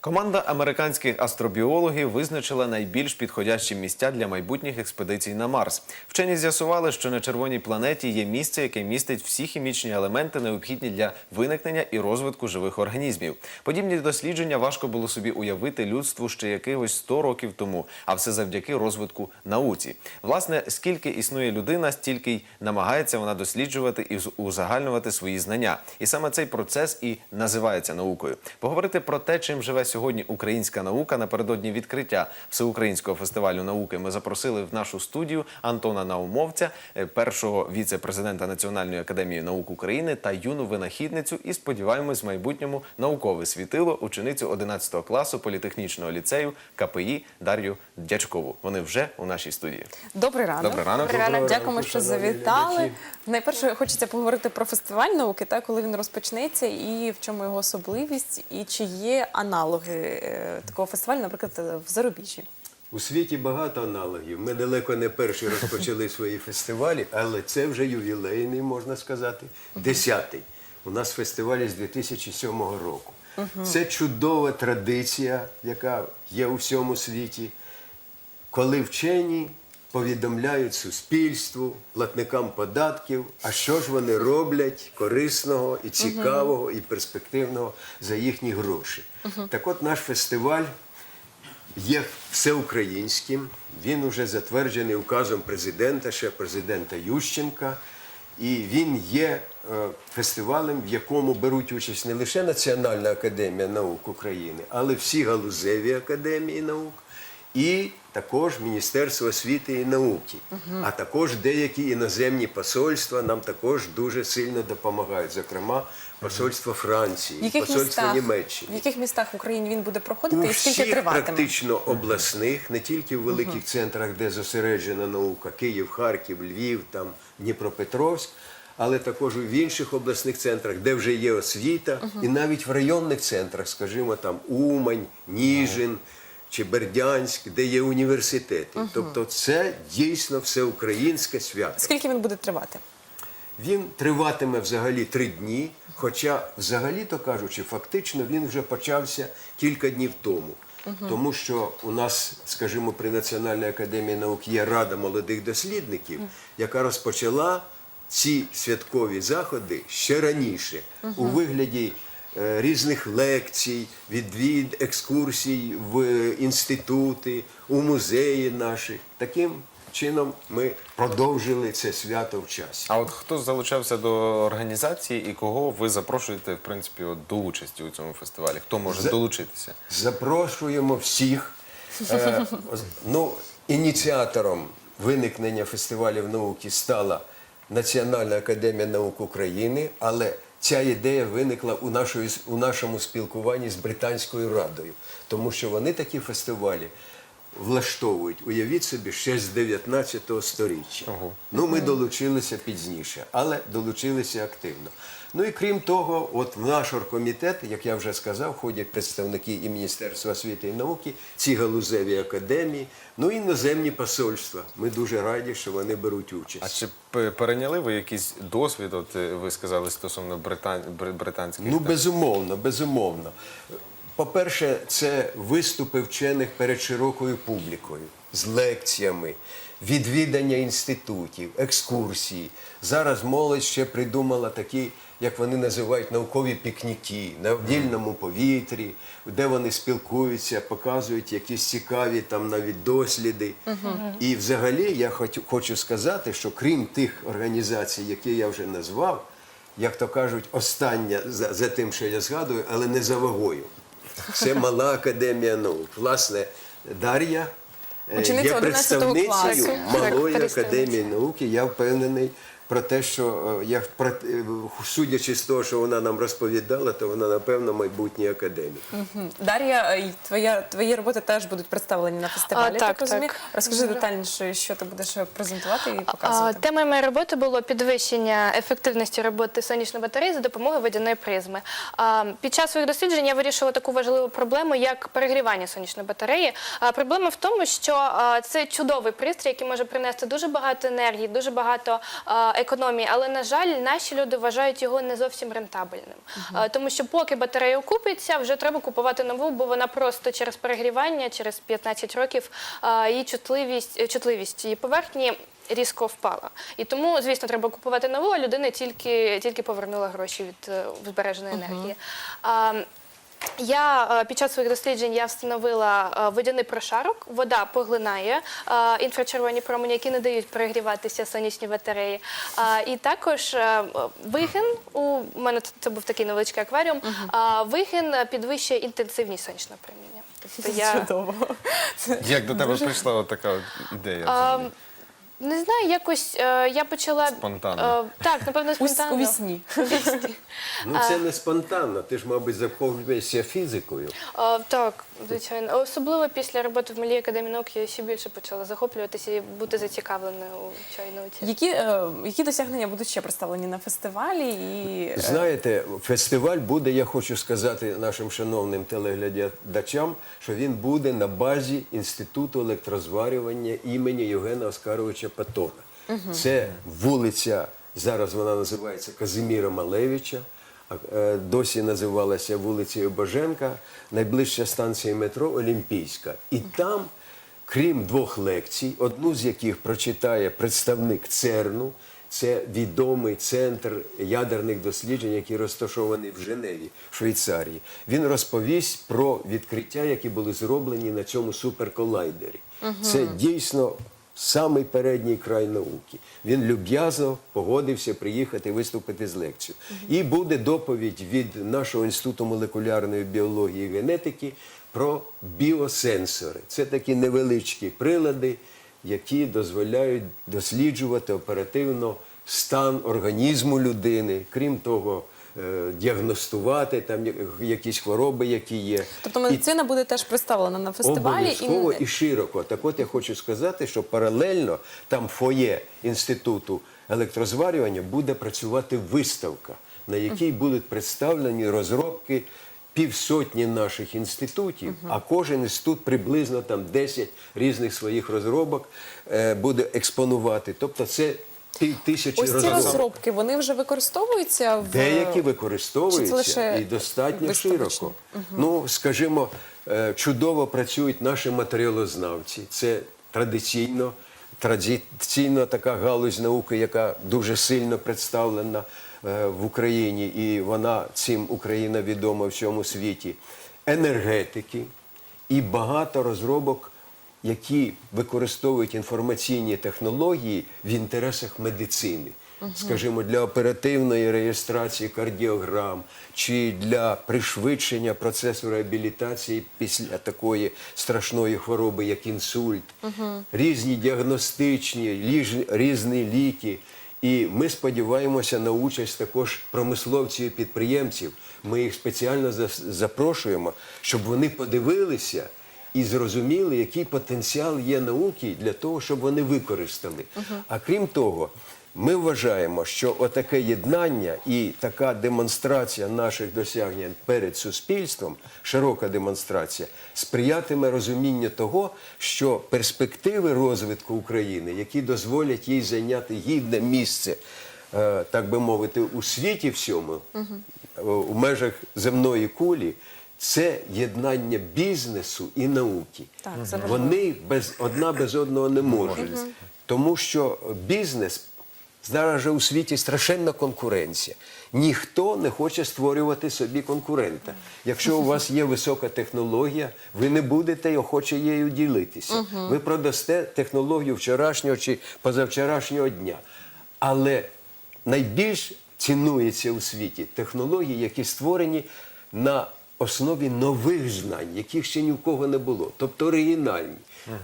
Команда американських астробіологів визначила найбільш підходящі місця для майбутніх експедицій на Марс. Вчені з'ясували, що на червоній планеті є місце, яке містить всі хімічні елементи, необхідні для виникнення і розвитку живих організмів. Подібні дослідження важко було собі уявити людству ще якихось 100 років тому, а все завдяки розвитку науці. Власне, скільки існує людина, стільки й намагається вона досліджувати і узагальнювати свої знання. І саме цей процес і називається наукою. Поговорити про те, чим живе сьогодні українська наука напередодні відкриття всеукраїнського фестивалю науки. Ми запросили в нашу студію Антона Наумовця, е, першого віце-президента Національної академії наук України та юну винахідницю. І сподіваємось, в майбутньому наукове світило ученицю 11 класу політехнічного ліцею КПІ Дар'ю Дячкову. Вони вже у нашій студії. Добрий ранок. Добрий ранок. Добрий ранок. Дякуємо, що завітали. Найперше хочеться поговорити про фестиваль науки, та коли він розпочнеться, і в чому його особливість, і чи є аналоги е, такого фестивалю, наприклад, в зарубіжжі. У світі багато аналогів. Ми далеко не перші розпочали свої фестивалі, але це вже ювілейний, можна сказати, десятий. У нас фестивалі з 2007 року. Це чудова традиція, яка є у всьому світі, коли вчені повідомляють суспільству, платникам податків, а що ж вони роблять корисного і цікавого, і перспективного за їхні гроші. Так от наш фестиваль є всеукраїнським. Він уже затверджений указом президента, ще президента Ющенка. І він є е, фестивалем, в якому беруть участь не лише Національна академія наук України, але всі галузеві академії наук, і також Міністерство освіти і науки, а також деякі іноземні посольства нам також дуже сильно допомагають. Зокрема, посольство Франції, В яких посольство містах Німеччини. в яких містах в Україні він буде У проходити і скільки всіх триватиме? практично обласних, не тільки в великих центрах, де зосереджена наука, Київ, Харків, Львів, там Дніпропетровськ, але також в інших обласних центрах, де вже є освіта, і навіть в районних центрах, скажімо, там Умань, Ніжин. Чи Бердянськ, де є університети. Тобто це дійсно всеукраїнське свято. Скільки він буде тривати? Він триватиме взагалі три дні, хоча, взагалі-то кажучи, фактично він вже почався кілька днів тому. Тому що у нас, скажімо, при Національній академії наук є Рада молодих дослідників, яка розпочала ці святкові заходи ще раніше у вигляді різних лекцій, відвід, екскурсій в е, інститути, у музеї наші. Таким чином ми продовжили це свято в часі. А от хто залучався до організації і кого ви запрошуєте в принципі от, до участі у цьому фестивалі? Хто може За- долучитися? Запрошуємо всіх. Е, ну, ініціатором виникнення фестивалів науки стала Національна академія наук України, але ця ідея виникла у, нашої, у нашому спілкуванні з Британською радою, тому що вони такі фестивалі влаштовують, уявіть собі, ще з 19 століття. Ага. Ну, ми долучилися пізніше, але долучилися активно. Ну і крім того, от в наш оргкомітет, як я вже сказав, входять представники і Міністерства освіти і науки, ці галузеві академії, ну і іноземні посольства. Ми дуже раді, що вони беруть участь. А чи перейняли ви якийсь досвід? От е, ви сказали стосовно британ... бри- британських Ну, безумовно, безумовно. По-перше, це виступи вчених перед широкою публікою з лекціями, відвідання інститутів, екскурсії. Зараз молодь ще придумала такі, як вони називають, наукові пікніки на вільному повітрі, де вони спілкуються, показують якісь цікаві там навіть досліди. І взагалі я хочу, сказати, що крім тих організацій, які я вже назвав, як то кажуть, остання за, за тим, що я згадую, але не за вагою. Це мала академія наук. Власне, Дар'я е, є 11 класу. представницею малої академії науки. Я впевнений про те, що е, я про- е, судячи з того, що вона нам розповідала, то вона напевно майбутній академік. Мгм. Дар'я, е, й твоя твої роботи теж будуть представлені на фестивалі. А, так, так розумію. так. Розкажи детальніше, що ти будеш презентувати і А, показувати. Темою моєї роботи було підвищення ефективності роботи сонячної батареї за допомогою водяної призми. А, Під час своїх досліджень я вирішила таку важливу проблему, як перегрівання сонячної батареї. А, Проблема в тому, що а, це чудовий пристрій, який може принести дуже багато енергії, дуже багато а, економії, але на жаль, наші люди вважають його не зовсім рентабельним. Тому що поки батарея окупиться, вже треба купувати нову, бо вона просто через перегрівання, через 15 років її чутливість, е, чутливість її поверхні. Різко впала. І тому, звісно, треба купувати нову, а людина тільки, тільки повернула гроші від е, збереженої енергії. А, я е, під час своїх досліджень я встановила е, водяний прошарок. Вода поглинає е, інфрачервоні промені, які не дають перегріватися сонячні батареї. І також вигин у мене це- був такий невеличкий акваріум. е, підвищує інтенсивність сонячного проміння. Тобто я Чудово. Як до тебе прийшла така ідея? взагалі? Не знаю, якось е, я почала Спонтанно. е, так, напевно, спонтанно. у вісні. Ну це не спонтанно. Ти ж, мабуть, захоплюєшся фізикою. А, так, звичайно. Особливо після роботи в Малій академії наук я ще більше почала захоплюватися і бути зацікавленою у цій науці. Які, е, які досягнення будуть ще представлені на фестивалі? І, е, Знаєте, фестиваль буде, я хочу сказати нашим шановним телеглядачам, що він буде на базі Інституту електрозварювання імені Євгена Оскаровича Патона. Це вулиця, зараз вона називається Казиміра Малевича, а е, досі називалася вулицею Боженка, найближча станція метро Олімпійська. І там крім двох лекцій, одну з яких прочитає представник ЦЕРНу, це відомий центр ядерних досліджень, який розташований в Женеві, Швейцарії. Він розповість про відкриття, які були зроблені на цьому суперколайдері. Це дійсно самий передній край науки. Він люб'язно погодився приїхати виступити з лекцією. І буде доповідь від нашого інституту молекулярної біології і генетики про біосенсори. Це такі невеличкі прилади, які дозволяють досліджувати оперативно стан організму людини, крім того, діагностувати там якісь хвороби, які є. Тобто І медицина буде теж представлена на фестивалі. Обов'язково і широко. Так от я хочу сказати, що паралельно там фоє інституту електрозварювання буде працювати виставка, на якій будуть представлені розробки півсотні наших інститутів, а кожен інститут приблизно там 10 різних своїх розробок е, буде експонувати. Тобто це пів тисячі Ось ці розробки, вони вже використовуються в Деякі використовуються лише і достатньо широко. Ну, скажімо, е, чудово працюють наші матеріалознавці. Це традиційно, традиційно така галузь науки, яка дуже сильно представлена е, в Україні, і вона цим Україна відома в всьому світі. Енергетики і багато розробок які використовують інформаційні технології в інтересах медицини. Скажімо, для оперативної реєстрації кардіограм чи для пришвидшення процесу реабілітації після такої страшної хвороби, як інсульт, різні діагностичні, ліж- різні ліки. І ми сподіваємося на участь також промисловців і підприємців. Ми їх спеціально запрошуємо, щоб вони подивилися і зрозуміли, який потенціал є науки для того, щоб вони використали. А крім того, ми вважаємо, що отаке єднання і така демонстрація наших досягнень перед суспільством, широка демонстрація, сприятиме розумінню того, що перспективи розвитку України, які дозволять їй зайняти гідне місце, е, так би мовити, у світі всьому, е, у межах земної кулі. Це єднання бізнесу і науки. Так, це. Вони без одна без одного не можуть. Тому що бізнес зараз же у світі страшенна конкуренція. Ніхто не хоче створювати собі конкурента. Якщо у вас є висока технологія, ви не будете охоче її ділитися. Ви продасте технологію вчорашнього чи позавчорашнього дня. Але найбільш цінується у світі технології, які створені на основі нових знань, яких ще ні в кого не було, тобто оригінальні.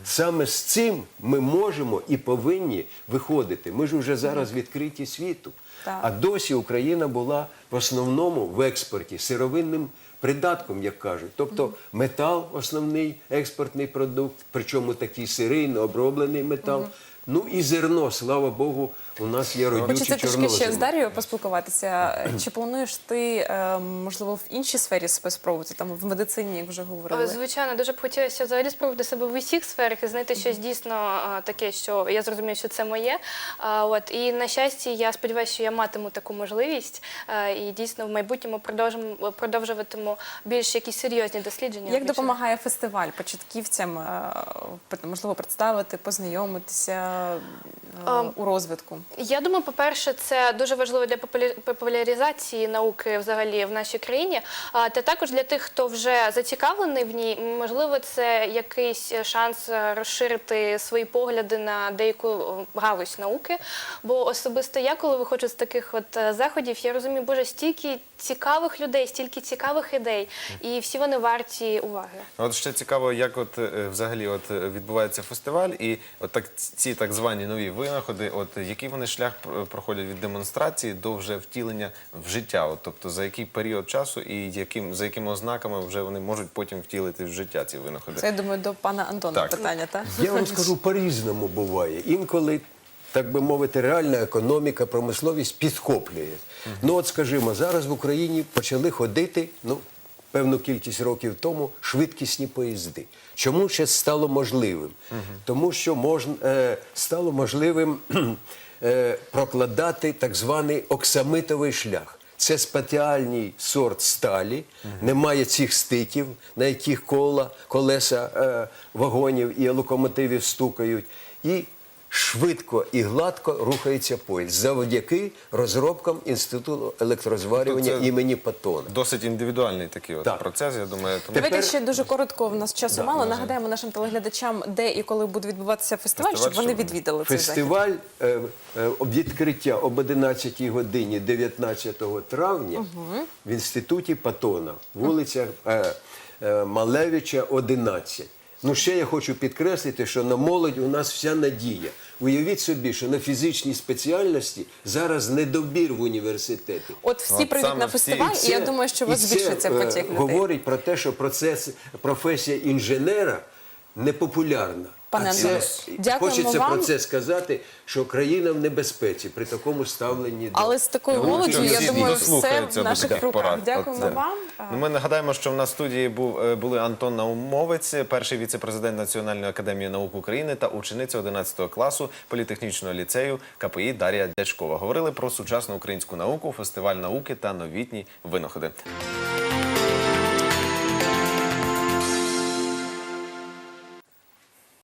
Саме з цим ми можемо і повинні виходити. Ми ж вже зараз відкриті світу. Так. А досі Україна була в основному в експорті сировинним придатком, як кажуть. Тобто метал основний експортний продукт, причому такий сирий, необроблений метал. Ну і зерно, слава Богу, у нас є родючі Хочеться трішки ще з Дар'єю поспілкуватися. Чи плануєш ти, е, можливо, в іншій сфері себе спробувати, там в медицині, як вже говорили? Е, Звичайно, дуже б хотілося взагалі спробувати себе в усіх сферах і знайти щось дійсно таке, що я зрозумію, що це моє. А, От і на щастя, я сподіваюся, що я матиму таку можливість е, і дійсно в майбутньому продовжимо продовжуватиму більш якісь серйозні дослідження. Як допомагає фестиваль початківцям, е, можливо, представити, познайомитися е, у розвитку? Я думаю, по-перше, це дуже важливо для популяризації науки взагалі в нашій країні. Та також для тих, хто вже зацікавлений в ній, можливо, це якийсь шанс розширити свої погляди на деяку галузь науки. Бо особисто я, коли виходжу з таких от е, заходів, я розумію, боже, стільки цікавих людей, стільки цікавих ідей, і всі вони варті уваги. От ще цікаво, як от е, взагалі от е, відбувається фестиваль, і от так ці так звані нові винаходи, от який вони шлях проходять від демонстрації до вже втілення в життя? От, тобто за який період часу і яким за якими ознаками вже вони можуть потім втілити в життя ці винаходи? Це я думаю до пана Антона Так. питання, так? Я вам скажу, по-різному буває. Інколи, так би мовити, реальна економіка, промисловість підхоплює. Ну от скажімо, зараз в Україні почали ходити, ну, певну кількість років тому, швидкісні поїзди. Чому ще стало можливим? Тому що можна, е, стало можливим прокладати так званий оксамитовий шлях. Це спеціальний сорт сталі, немає цих стиків, на яких кола, колеса е, вагонів і локомотивів стукають. І швидко і гладко рухається поїзд завдяки розробкам Інституту електрозварювання Тобто це імені Патона. Досить індивідуальний такий от Так. процес, я думаю. Тому Давайте Тепер- ще дуже коротко. В нас часу мало. Нагадаємо нашим телеглядачам, де і коли буде відбуватися фестиваль, Фестиваль, щоб вони відвідали цей захід. Фестиваль е, е, відкриття об 11 годині 19 травня в інституті Патона, вулиця е, е, Малевича, 11. Ну, ще я хочу підкреслити, що на молодь у нас вся надія. Уявіть собі, що на фізичній спеціальності зараз недобір в університеті. От всі От прийдуть на всі. фестиваль, і, я думаю, що у вас і збільшиться це, е, потік людей. говорить про те, що процес, професія інженера непопулярна. Пане Антоне, дякуємо хочеться вам. про це сказати, що країна в небезпеці при такому ставленні. Але з такою молоддю, я думаю, все в до наших руках. порад. Дякуємо От, вам. Ну, ми нагадаємо, що в нас в студії був е, були Антон Наумовець, перший віце-президент Національної академії наук України та учениця 11 класу політехнічного ліцею КПІ Дар'я Дячкова. Говорили про сучасну українську науку, фестиваль науки та новітні винаходи.